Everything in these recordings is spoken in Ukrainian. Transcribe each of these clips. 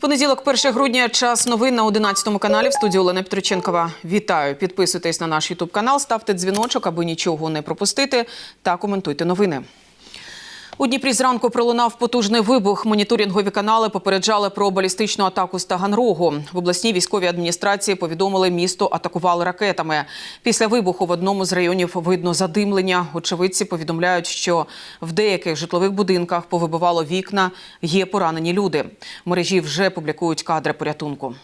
Понеділок, 1 грудня, час новин на 11 каналі в студії Олена Петриченкова. Вітаю! Підписуйтесь на наш Ютуб канал, ставте дзвіночок, аби нічого не пропустити, та коментуйте новини. У Дніпрі зранку пролунав потужний вибух. Моніторингові канали попереджали про балістичну атаку з Таганрогу. В обласній військовій адміністрації повідомили, місто атакували ракетами. Після вибуху в одному з районів видно задимлення. Очевидці повідомляють, що в деяких житлових будинках повибивало вікна. Є поранені люди. Мережі вже публікують кадри порятунку.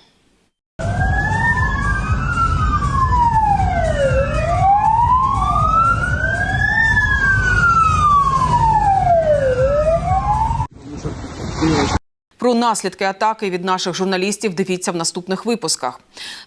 Про наслідки атаки від наших журналістів дивіться в наступних випусках.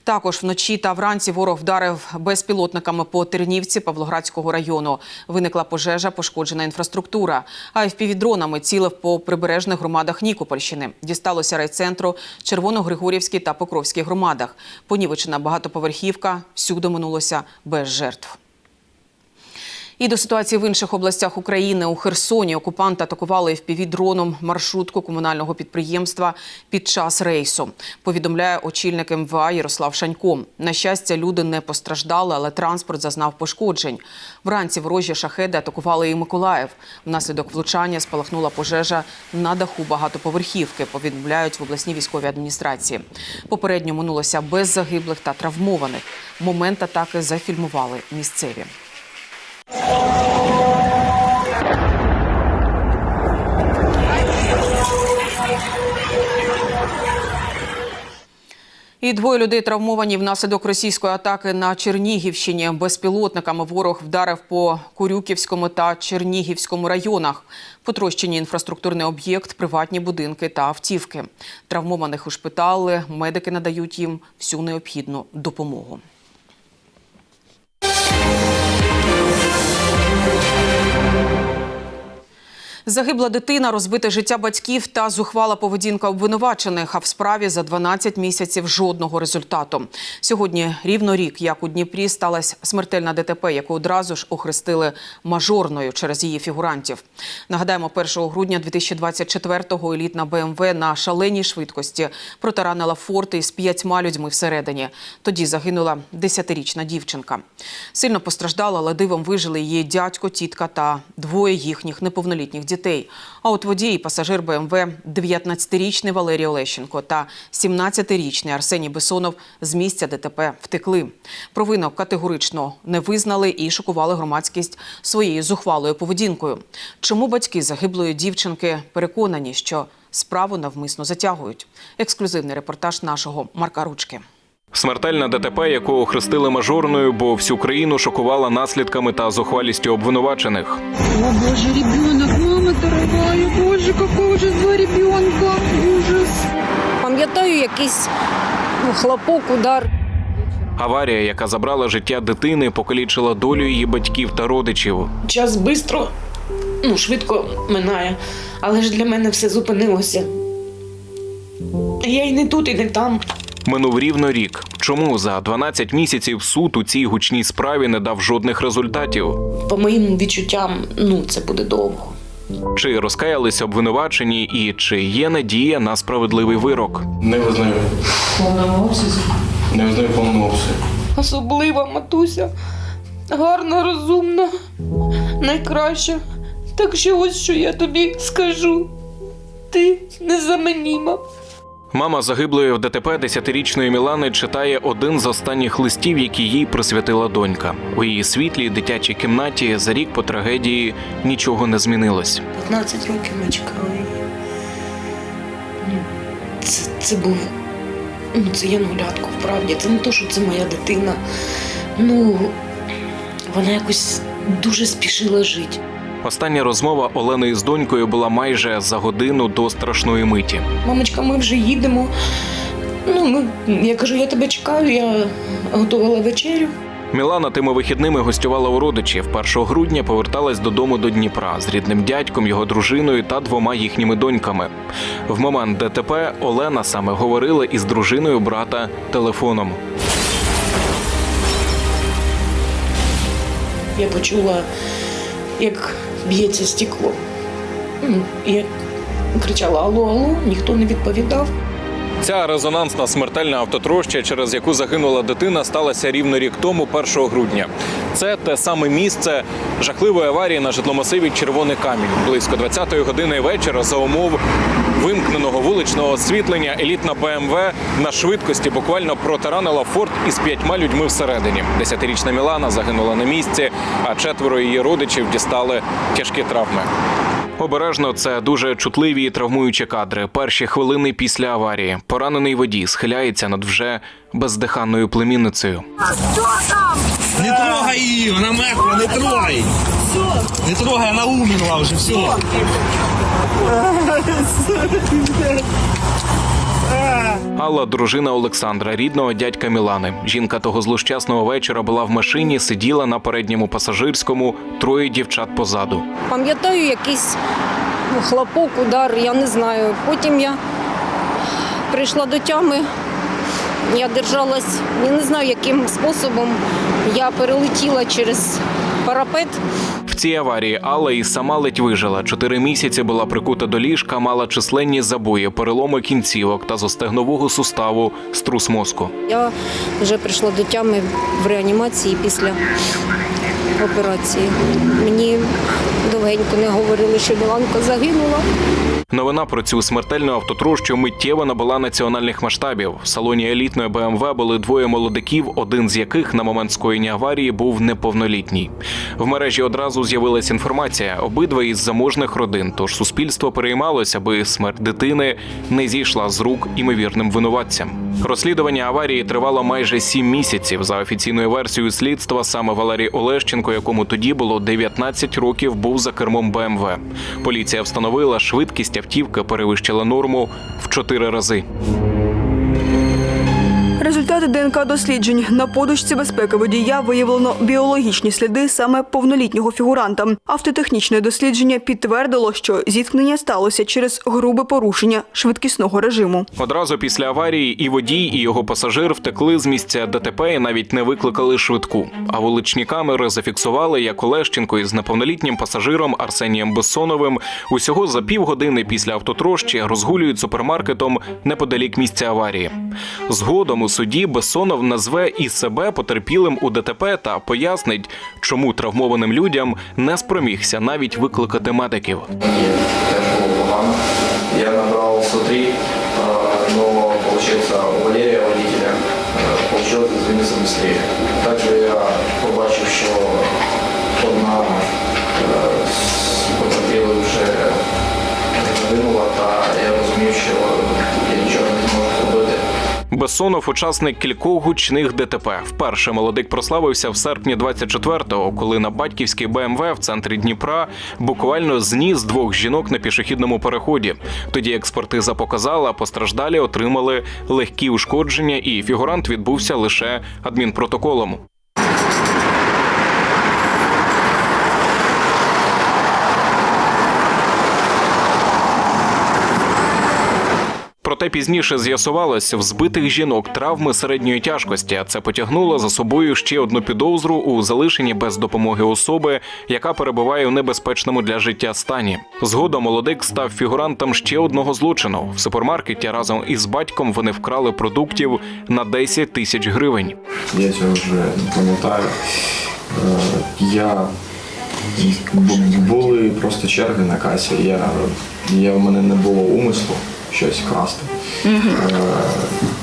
Також вночі та вранці ворог вдарив безпілотниками по Тернівці Павлоградського району. Виникла пожежа, пошкоджена інфраструктура. А впівдронами цілив по прибережних громадах Нікопольщини. Дісталося райцентру, Червоногригорівській та Покровській громадах. Понівечена багатоповерхівка. Всюди минулося без жертв. І до ситуації в інших областях України у Херсоні окупанти атакували FPV-дроном маршрутку комунального підприємства під час рейсу. Повідомляє очільник МВА Ярослав Шанько. На щастя, люди не постраждали, але транспорт зазнав пошкоджень. Вранці ворожі шахеди атакували і Миколаїв. Внаслідок влучання спалахнула пожежа на даху багатоповерхівки. Повідомляють в обласній військовій адміністрації. Попередньо минулося без загиблих та травмованих. Момент атаки зафільмували місцеві. І двоє людей травмовані внаслідок російської атаки на Чернігівщині. Безпілотниками ворог вдарив по Курюківському та Чернігівському районах. Потрощені інфраструктурний об'єкт, приватні будинки та автівки. Травмованих ушпитали, медики надають їм всю необхідну допомогу. Загибла дитина, розбите життя батьків та зухвала поведінка обвинувачених. А в справі за 12 місяців жодного результату. Сьогодні рівно рік, як у Дніпрі сталася смертельна ДТП, яку одразу ж охрестили мажорною через її фігурантів. Нагадаємо, 1 грудня 2024-го елітна БМВ на шаленій швидкості протаранила форти із п'ятьма людьми всередині. Тоді загинула 10-річна дівчинка. Сильно постраждала, але дивом вижили її дядько, тітка та двоє їхніх неповнолітніх дітей. А от водій і пасажир БМВ 19-річний Валерій Олещенко та 17-річний Арсеній Бесонов з місця ДТП втекли. Провину категорично не визнали і шокували громадськість своєю зухвалою поведінкою. Чому батьки загиблої дівчинки переконані, що справу навмисно затягують? Ексклюзивний репортаж нашого Марка Ручки. Смертельна ДТП, яку охрестили мажорною, бо всю країну шокувала наслідками та зухвалістю обвинувачених. О боже, ребенок, мама дорогая, боже, какой ужас, два ребенка, ужас. Пам'ятаю якийсь ну, хлопок, удар. Аварія, яка забрала життя дитини, покалічила долю її батьків та родичів. час швидко, ну, швидко минає, але ж для мене все зупинилося. Я і не тут, і не там. Минув рівно рік. Чому за 12 місяців суд у цій гучній справі не дав жодних результатів? По моїм відчуттям, ну, це буде довго. Чи розкаялись обвинувачені, і чи є надія на справедливий вирок? Не визнаю. Не визнаю повному обсязі. Особлива матуся, гарна, розумна, найкраща. Так що ось що я тобі скажу. Ти незамінима. Мама загиблої в ДТП 10-річної Мілани читає один з останніх листів, які їй присвятила донька. У її світлій дитячій кімнаті за рік по трагедії нічого не змінилось. 15 років ми чекали її. Ну, Це, це був. Ну, це янголятко, вправді. Це не то, що це моя дитина. Ну, вона якось дуже спішила жити. Остання розмова Олени з донькою була майже за годину до страшної миті. Мамочка, ми вже їдемо. Ну, ми, я кажу, я тебе чекаю, я готувала вечерю. Мілана тими вихідними гостювала у родичів. 1 грудня поверталась додому до Дніпра з рідним дядьком, його дружиною та двома їхніми доньками. В момент ДТП Олена саме говорила із дружиною брата телефоном. Я почула, як б'ється стекло. Я кричала Алло, алло, ніхто не відповідав. Ця резонансна смертельна автотроща, через яку загинула дитина, сталася рівно рік тому, 1 грудня. Це те саме місце жахливої аварії на житломасиві Червоний камінь. Близько 20-ї години вечора за умов вимкненого вуличного освітлення елітна БМВ на швидкості буквально протаранила форт із п'ятьма людьми всередині. Десятирічна Мілана загинула на місці, а четверо її родичів дістали тяжкі травми. Обережно це дуже чутливі і травмуючі кадри. Перші хвилини після аварії. Поранений водій схиляється над вже бездиханною племінницею. Не трогай її, вона мертва, не трогай. Не трогай, вона умерла вже, все. Алла, дружина Олександра, рідного дядька Мілани. Жінка того злощасного вечора була в машині, сиділа на передньому пасажирському, троє дівчат позаду. Пам'ятаю якийсь ну, хлопок, удар, я не знаю. Потім я прийшла до тями, я держалась, я не знаю, яким способом я перелетіла через парапет. Цій аварії Алла і сама ледь вижила. Чотири місяці була прикута до ліжка, мала численні забої, переломи кінцівок та зостегнового суставу, струс мозку. Я вже прийшла до тями в реанімації після операції. Мені довгенько не говорили, що Міланка загинула. Новина про цю смертельну автотрощу миттєво набула національних масштабів. В салоні елітної БМВ були двоє молодиків, один з яких на момент скоєння аварії був неповнолітній. В мережі одразу з'явилася інформація. Обидва із заможних родин. Тож суспільство переймалося, аби смерть дитини не зійшла з рук імовірним винуватцям. Розслідування аварії тривало майже сім місяців. За офіційною версією слідства, саме Валерій Олещенко, якому тоді було 19 років, був за кермом БМВ. Поліція встановила, швидкість автівки перевищила норму в чотири рази. Результати ДНК досліджень на подушці безпеки водія виявлено біологічні сліди саме повнолітнього фігуранта. Автотехнічне дослідження підтвердило, що зіткнення сталося через грубе порушення швидкісного режиму. Одразу після аварії і водій, і його пасажир втекли з місця ДТП і навіть не викликали швидку. А вуличні камери зафіксували, як Олещенко із неповнолітнім пасажиром Арсенієм Бессоновим усього за півгодини після автотрощі розгулюють супермаркетом неподалік місця аварії. Згодом у суді Бессонов назве і себе потерпілим у ДТП та пояснить, чому травмованим людям не спромігся навіть викликати медиків. Я набрав 103, але, получается у Валерия, водителя, э, получилось дозвониться быстрее. Также я побачив, що одна е, з потерпілих вже загинула, та я розумів, що я нічого не зможу зробити. Бессонов учасник кількох гучних ДТП. Вперше молодик прославився в серпні 24-го, коли на батьківській БМВ в центрі Дніпра буквально зніс двох жінок на пішохідному переході. Тоді експертиза показала, постраждалі отримали легкі ушкодження, і фігурант відбувся лише адмінпротоколом. Проте пізніше з'ясувалось, в збитих жінок травми середньої тяжкості. а Це потягнуло за собою ще одну підозру у залишенні без допомоги особи, яка перебуває у небезпечному для життя стані. Згодом молодик став фігурантом ще одного злочину. В супермаркеті разом із батьком вони вкрали продуктів на 10 тисяч гривень. Я цього вже не пам'ятаю. Е, Я були просто черги на касі. Я, я в мене не було умислу щось красти. Е,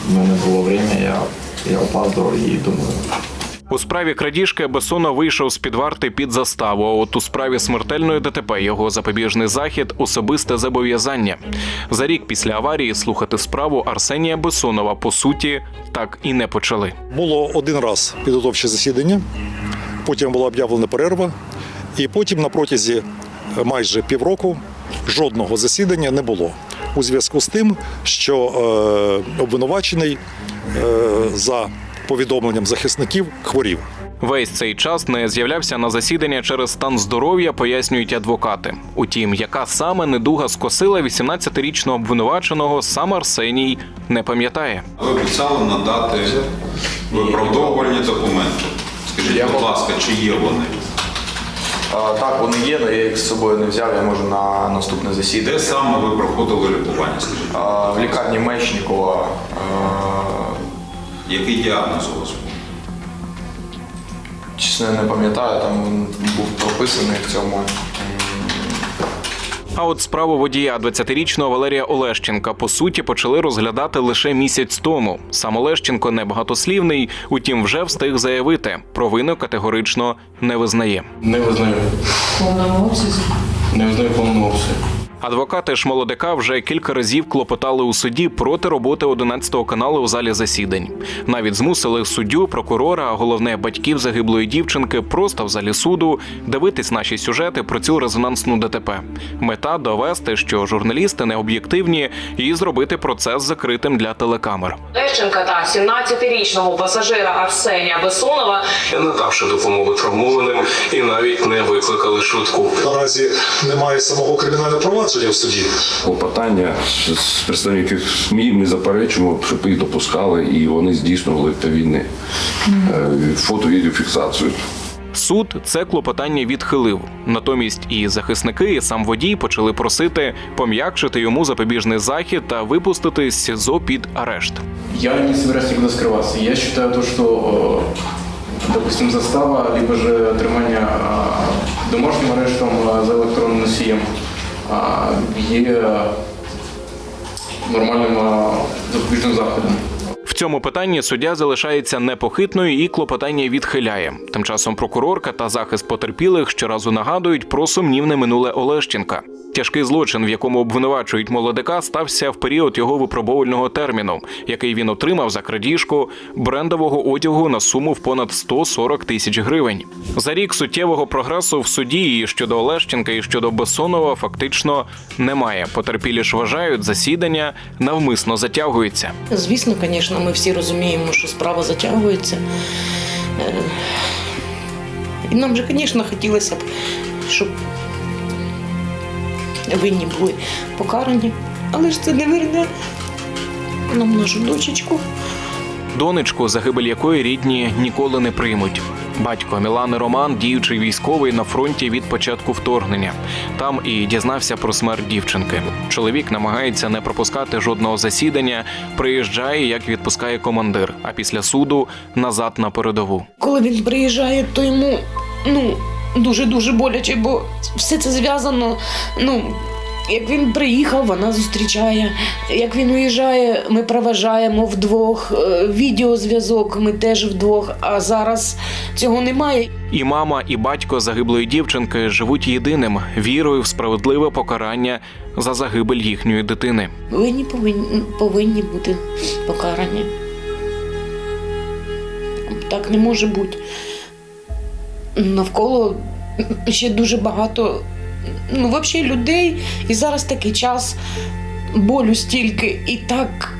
В мене було время, я, я опаздував і думаю, У справі крадіжки Бесона вийшов з під варти під заставу. А от у справі смертельної ДТП його запобіжний захід особисте зобов'язання. За рік після аварії слухати справу Арсенія Бесонова по суті так і не почали. Було один раз підготовче засідання, потім була об'явлена перерва, і потім на протязі майже півроку жодного засідання не було. У зв'язку з тим, що е, обвинувачений е, за повідомленням захисників хворів. Весь цей час не з'являвся на засідання через стан здоров'я, пояснюють адвокати. Утім, яка саме недуга скосила 18-річного обвинуваченого, сам Арсеній не пам'ятає. Ви обіцяли надати виправдовувальні документи. Скажіть, будь ласка, чи є вони? Так, вони є, але я їх з собою не взяв, я можу на наступне засідання. Де саме ви проходили лікування? Скажіть, в лікарні Мечникова. який діагноз у вас був? Чесно, я не пам'ятаю, там він був прописаний в цьому. А от справу водія 20-річного Валерія Олещенка по суті почали розглядати лише місяць тому. Сам Олещенко небагатослівний, утім, вже встиг заявити, провину категорично не визнає. Не визнаю. В повному обсязі? Не визнаю в повному обсязі. Адвокати ж молодика вже кілька разів клопотали у суді проти роботи 11 каналу у залі засідань. Навіть змусили суддю, прокурора, а головне батьків загиблої дівчинки просто в залі суду дивитись наші сюжети про цю резонансну ДТП. Мета довести, що журналісти не об'єктивні, і зробити процес закритим для телекамер. Лещенка та 17-річного пасажира Арсенія Бесонова Не надавши допомоги травмованим і навіть не викликали швидку. Наразі немає самого кримінального провадження в суді. Клопотання з- з представників СМІ ми заперечуємо, щоб їх допускали, і вони здійснювали відповідні е, фото-відеофіксацію. Суд це клопотання відхилив. Натомість і захисники, і сам водій почали просити пом'якшити йому запобіжний захід та випустити з СІЗО під арешт. Я не собираюсь никуда скрываться. Я считаю то, что, э, допустим, застава, либо же тримання э, домашнім арештом э, за електронним носієм э, є нормальним запобіжним заходом. Цьому питанні суддя залишається непохитною і клопотання відхиляє. Тим часом прокурорка та захист потерпілих щоразу нагадують про сумнівне минуле Олещенка. Тяжкий злочин, в якому обвинувачують молодика, стався в період його випробовувального терміну, який він отримав за крадіжку брендового одягу на суму в понад 140 тисяч гривень. За рік суттєвого прогресу в суді і щодо Олещенка, і щодо Бессонова фактично немає. Потерпілі ж вважають, засідання навмисно затягується. Звісно, звісно, ми всі розуміємо, що справа затягується. Е, І нам же, звісно, хотілося б, щоб винні були покарані. Але ж це не верне нам нашу дочечку. Донечку, загибель якої рідні ніколи не приймуть. Батько Мілани Роман, діючий військовий на фронті від початку вторгнення. Там і дізнався про смерть дівчинки. Чоловік намагається не пропускати жодного засідання, приїжджає, як відпускає командир, а після суду назад на передову. Коли він приїжджає, то йому ну, дуже-дуже боляче, бо все це зв'язано. Ну, як він приїхав, вона зустрічає. Як він уїжджає, ми проважаємо вдвох. Е, Відеозв'язок ми теж вдвох. А зараз цього немає. І мама, і батько загиблої дівчинки живуть єдиним вірою в справедливе покарання за загибель їхньої дитини. Винні повинні, повинні бути покарані. Так не може бути. Навколо ще дуже багато ну, взагалі людей. І зараз такий час болю стільки і так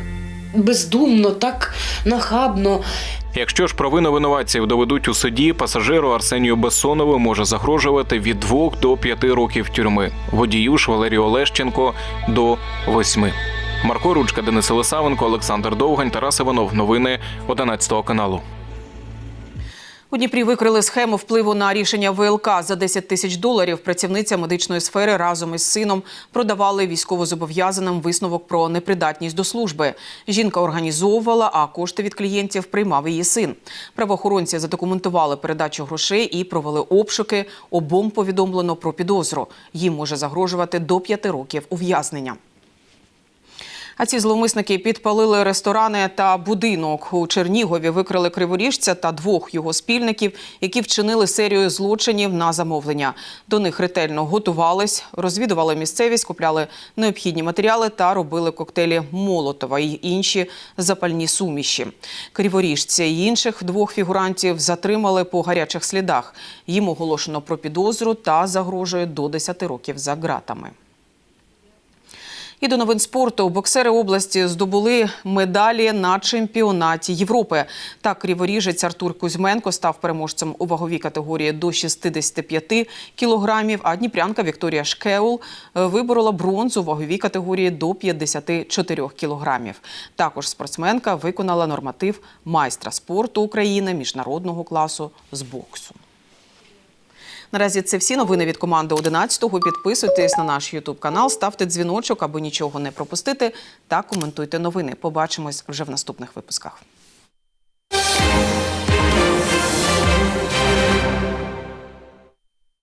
бездумно, так нахабно. Якщо ж провину винуватців доведуть у суді, пасажиру Арсенію Бессонову може загрожувати від 2 до 5 років тюрми. Водію ж Валерію Олещенко до 8. Марко Ручка, Денис Лисавенко, Олександр Довгань, Тарас Іванов. Новини 11 каналу. У Дніпрі викрили схему впливу на рішення ВЛК за 10 тисяч доларів. Працівниця медичної сфери разом із сином продавали військовозобов'язаним висновок про непридатність до служби. Жінка організовувала, а кошти від клієнтів приймав її син. Правоохоронці задокументували передачу грошей і провели обшуки. Обом повідомлено про підозру. Їм може загрожувати до 5 років ув'язнення. А ці зловмисники підпалили ресторани та будинок. У Чернігові викрили криворіжця та двох його спільників, які вчинили серію злочинів на замовлення. До них ретельно готувались, розвідували місцевість, купляли необхідні матеріали та робили коктейлі Молотова і інші запальні суміші. Криворіжця і інших двох фігурантів затримали по гарячих слідах. Їм оголошено про підозру та загрожує до 10 років за ґратами. І до новин спорту боксери області здобули медалі на чемпіонаті Європи. Так, криворіжець Артур Кузьменко став переможцем у ваговій категорії до 65 кілограмів. А дніпрянка Вікторія Шкеул е, виборола бронзу ваговій категорії до 54 кілограмів. Також спортсменка виконала норматив майстра спорту України міжнародного класу з боксу. Наразі це всі новини від команди 11-го. Підписуйтесь на наш Ютуб канал, ставте дзвіночок, аби нічого не пропустити, та коментуйте новини. Побачимось вже в наступних випусках.